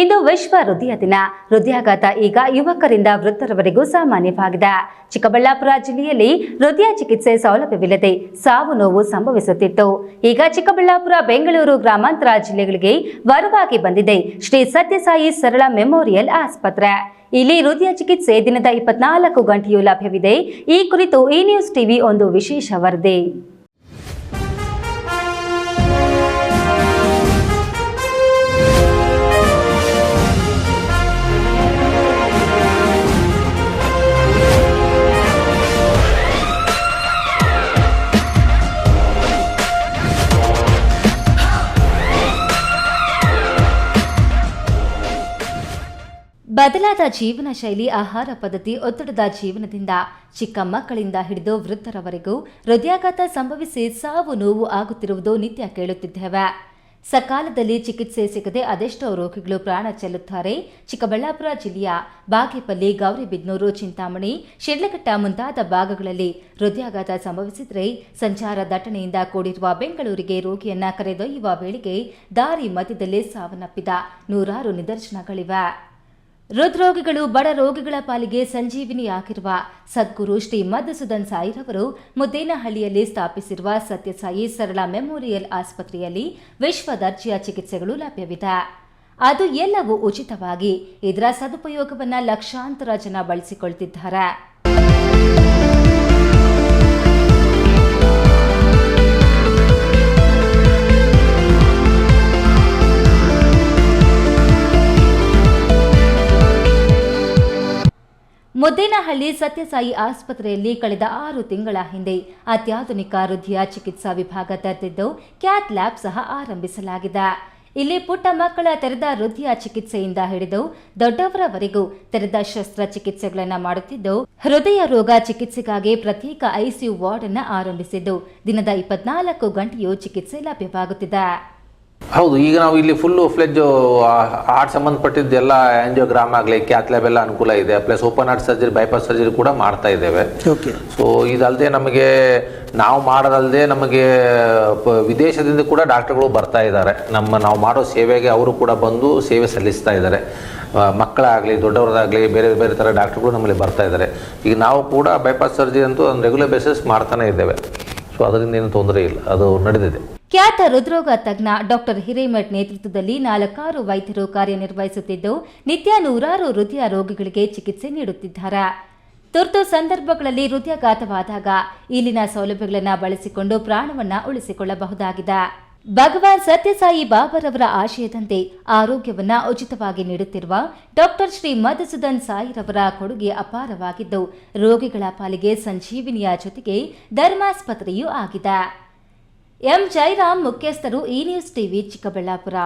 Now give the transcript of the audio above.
ಇಂದು ವಿಶ್ವ ಹೃದಯ ದಿನ. ಹೃದಯಾಘಾತ ಈಗ ಯುವಕರಿಂದ ವೃದ್ಧರವರೆಗೂ ಸಾಮಾನ್ಯವಾಗಿದೆ. ಚಿಕ್ಕಬಳ್ಳಾಪುರ ಜಿಲ್ಲೆಯಲ್ಲಿ ಹೃದಯ ಚಿಕಿತ್ಸೆ ಸೌಲಭ್ಯವಿಲ್ಲದೆ ಸಾವು ನೋವು ಸಂಭವಿಸುತ್ತಿತ್ತು. ಈಗ ಚಿಕ್ಕಬಳ್ಳಾಪುರ, ಬೆಂಗಳೂರು ಗ್ರಾಮಾಂತರ ಜಿಲ್ಲೆಗಳಿಗೆ ವರವಾಗಿ ಬಂದಿದೆ ಶ್ರೀ ಸತ್ಯಸಾಯಿ ಸರಳ ಮೆಮೋರಿಯಲ್ ಆಸ್ಪತ್ರೆ. ಇಲ್ಲಿ ಹೃದಯ ಚಿಕಿತ್ಸೆ ದಿನದ ಇಪ್ಪತ್ನಾಲ್ಕು ಗಂಟೆಯೂ ಲಭ್ಯವಿದೆ. ಈ ಕುರಿತು ಈ ನ್ಯೂಸ್ ಟಿವಿ ಒಂದು ವಿಶೇಷ ವರದಿ. ಬದಲಾದ ಜೀವನ ಶೈಲಿ, ಆಹಾರ ಪದ್ಧತಿ, ಒತ್ತಡದ ಜೀವನದಿಂದ ಚಿಕ್ಕ ಮಕ್ಕಳಿಂದ ಹಿಡಿದು ವೃದ್ಧರವರೆಗೂ ಹೃದಯಾಘಾತ ಸಂಭವಿಸಿ ಸಾವು ನೋವು ಆಗುತ್ತಿರುವುದು ನಿತ್ಯ ಕೇಳುತ್ತಿದ್ದೇವೆ. ಸಕಾಲದಲ್ಲಿ ಚಿಕಿತ್ಸೆ ಸಿಗದೆ ಅದೆಷ್ಟೋ ರೋಗಿಗಳು ಪ್ರಾಣ ಚೆಲ್ಲುತ್ತಾರೆ. ಚಿಕ್ಕಬಳ್ಳಾಪುರ ಜಿಲ್ಲೆಯ ಬಾಗೇಪಲ್ಲಿ, ಗೌರಿಬಿದ್ನೂರು, ಚಿಂತಾಮಣಿ, ಶಿಡ್ಲಘಟ್ಟ ಮುಂತಾದ ಭಾಗಗಳಲ್ಲಿ ಹೃದಯಾಘಾತ ಸಂಭವಿಸಿದರೆ ಸಂಚಾರ ದಟ್ಟಣೆಯಿಂದ ಕೂಡಿರುವ ಬೆಂಗಳೂರಿಗೆ ರೋಗಿಯನ್ನ ಕರೆದೊಯ್ಯುವ ವೇಳೆಗೆ ದಾರಿ ಮಧ್ಯದಲ್ಲೇ ಸಾವನ್ನಪ್ಪಿದ ನೂರಾರು ನಿದರ್ಶನಗಳಿವೆ. ಹೃದ್ರೋಗಿಗಳು ಬಡ ರೋಗಿಗಳ ಪಾಲಿಗೆ ಸಂಜೀವಿನಿಯಾಗಿರುವ ಸದ್ಗುರು ಶ್ರೀ ಮಧುಸೂದನ್ ಸಾಯಿರವರು ಮುದ್ದೇನಹಳ್ಳಿಯಲ್ಲಿ ಸ್ಥಾಪಿಸಿರುವ ಸತ್ಯಸಾಯಿ ಸರಳ ಮೆಮೋರಿಯಲ್ ಆಸ್ಪತ್ರೆಯಲ್ಲಿ ವಿಶ್ವ ದರ್ಜೆಯ ಚಿಕಿತ್ಸೆಗಳು ಲಭ್ಯವಿದೆ. ಅದು ಎಲ್ಲವೂ ಉಚಿತವಾಗಿ, ಇದರ ಸದುಪಯೋಗವನ್ನು ಲಕ್ಷಾಂತರ ಜನ ಬಳಸಿಕೊಳ್ತಿದ್ದಾರೆ. ಮುದ್ದೇನಹಳ್ಳಿ ಸತ್ಯಸಾಯಿ ಆಸ್ಪತ್ರೆಯಲ್ಲಿ ಕಳೆದ ಆರು ತಿಂಗಳ ಹಿಂದೆ ಅತ್ಯಾಧುನಿಕ ಹೃದಯ ಚಿಕಿತ್ಸಾ ವಿಭಾಗ ತೆರೆದಿದ್ದು ಕ್ಯಾತ್ ಲ್ಯಾಬ್ ಸಹ ಆರಂಭಿಸಲಾಗಿದೆ. ಇಲ್ಲಿ ಪುಟ್ಟ ಮಕ್ಕಳ ತೆರೆದ ಹೃದಯ ಚಿಕಿತ್ಸೆಯಿಂದ ಹಿಡಿದು ದೊಡ್ಡವರವರೆಗೂ ತೆರೆದ ಶಸ್ತ್ರಚಿಕಿತ್ಸೆಗಳನ್ನು ಮಾಡುತ್ತಿದ್ದು, ಹೃದಯ ರೋಗ ಚಿಕಿತ್ಸೆಗಾಗಿ ಪ್ರತ್ಯೇಕ ಐಸಿಯು ವಾರ್ಡ್ ಅನ್ನು ಆರಂಭಿಸಿದ್ದು, ದಿನದ ಇಪ್ಪತ್ನಾಲ್ಕು ಗಂಟೆಯೂ ಚಿಕಿತ್ಸೆ ಲಭ್ಯವಾಗುತ್ತಿದೆ. ಹೌದು ಈಗ ನಾವು ಇಲ್ಲಿ ಫುಲ್ಲು ಫ್ಲೆಜ್ ಹಾರ್ಟ್ ಸಂಬಂಧಪಟ್ಟಿದ್ದೆಲ್ಲ ಆಂಜಿಯೋಗ್ರಾಮ್ ಆಗಲಿ ಕ್ಯಾತ್ ಲ್ಯಾಬ್ ಎಲ್ಲ ಅನುಕೂಲ ಇದೆ. Plus open heart surgery bypass surgery ಕೂಡ ಮಾಡ್ತಾ ಇದ್ದೇವೆ. ಓಕೆ ಸೊ ಇದಲ್ಲದೆ ನಮಗೆ ನಾವು ಮಾಡೋದಲ್ಲದೆ ನಮಗೆ ವಿದೇಶದಿಂದ ಕೂಡ ಡಾಕ್ಟರ್ಗಳು ಬರ್ತಾ ಇದ್ದಾರೆ. ನಮ್ಮ ನಾವು ಮಾಡೋ ಸೇವೆಗೆ ಅವರು ಕೂಡ ಬಂದು ಸೇವೆ ಸಲ್ಲಿಸ್ತಾ ಇದ್ದಾರೆ. ಮಕ್ಕಳಾಗಲಿ ದೊಡ್ಡವರದಾಗಲಿ ಬೇರೆ ಬೇರೆ ಥರ ಡಾಕ್ಟರ್ಗಳು ನಮ್ಮಲ್ಲಿ ಬರ್ತಾ ಇದ್ದಾರೆ. ಈಗ ನಾವು ಕೂಡ ಬೈಪಾಸ್ ಸರ್ಜರಿ ಅಂತೂ ಒಂದು ರೆಗ್ಯುಲರ್ ಬೇಸಿಸ್ ಮಾಡ್ತಾನೆ ಇದ್ದೇವೆ. ಸೊ ಅದರಿಂದ ಏನು ತೊಂದರೆ ಇಲ್ಲ. ಅದು ನಡೆದಿದೆ. ಖ್ಯಾತ ಹೃದ್ರೋಗ ತಜ್ಞ ಡಾಕ್ಟರ್ ಹಿರೇಮಠ್ ನೇತೃತ್ವದಲ್ಲಿ ನಾಲ್ಕಾರು ವೈದ್ಯರು ಕಾರ್ಯನಿರ್ವಹಿಸುತ್ತಿದ್ದು, ನಿತ್ಯ ನೂರಾರು ಹೃದಯ ರೋಗಿಗಳಿಗೆ ಚಿಕಿತ್ಸೆ ನೀಡುತ್ತಿದ್ದಾರೆ. ತುರ್ತು ಸಂದರ್ಭಗಳಲ್ಲಿ ಹೃದಯಾಘಾತವಾದಾಗ ಇಲ್ಲಿನ ಸೌಲಭ್ಯಗಳನ್ನು ಬಳಸಿಕೊಂಡು ಪ್ರಾಣವನ್ನು ಉಳಿಸಿಕೊಳ್ಳಬಹುದಾಗಿದೆ. ಭಗವಾನ್ ಸತ್ಯಸಾಯಿ ಬಾಬರವರ ಆಶಯದಂತೆ ಆರೋಗ್ಯವನ್ನ ಉಚಿತವಾಗಿ ನೀಡುತ್ತಿರುವ ಡಾಕ್ಟರ್ ಶ್ರೀ ಮಧುಸೂದನ್ ಸಾಯಿರವರ ಕೊಡುಗೆ ಅಪಾರವಾಗಿದ್ದು, ರೋಗಿಗಳ ಪಾಲಿಗೆ ಸಂಜೀವಿನಿಯ ಜೊತೆಗೆ ಧರ್ಮಾಸ್ಪತ್ರೆಯೂ ಆಗಿದೆ. ಎಂ ಜೈರಾಮ್ ಮುಖ್ಯಸ್ಥರು ಈ ನ್ಯೂಸ್ ಟಿವಿ ಚಿಕ್ಕಬಳ್ಳಾಪುರ